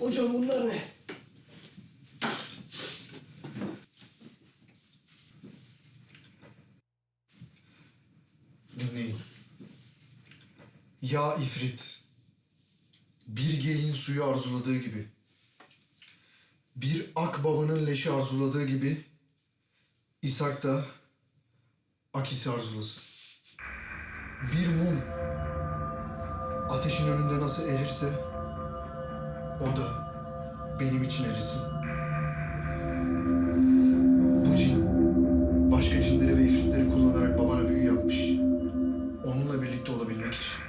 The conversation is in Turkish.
Hocam bunlar ne? Dinleyin. Ya ifrit. Bir geyin suyu arzuladığı gibi bir akbabanın leşi arzuladığı gibi İshak da akisi arzulasın. Bir mum ateşin önünde nasıl erirse o da benim için erisin. Bu cin başka cinleri ve ifritleri kullanarak babana büyü yapmış. Onunla birlikte olabilmek için.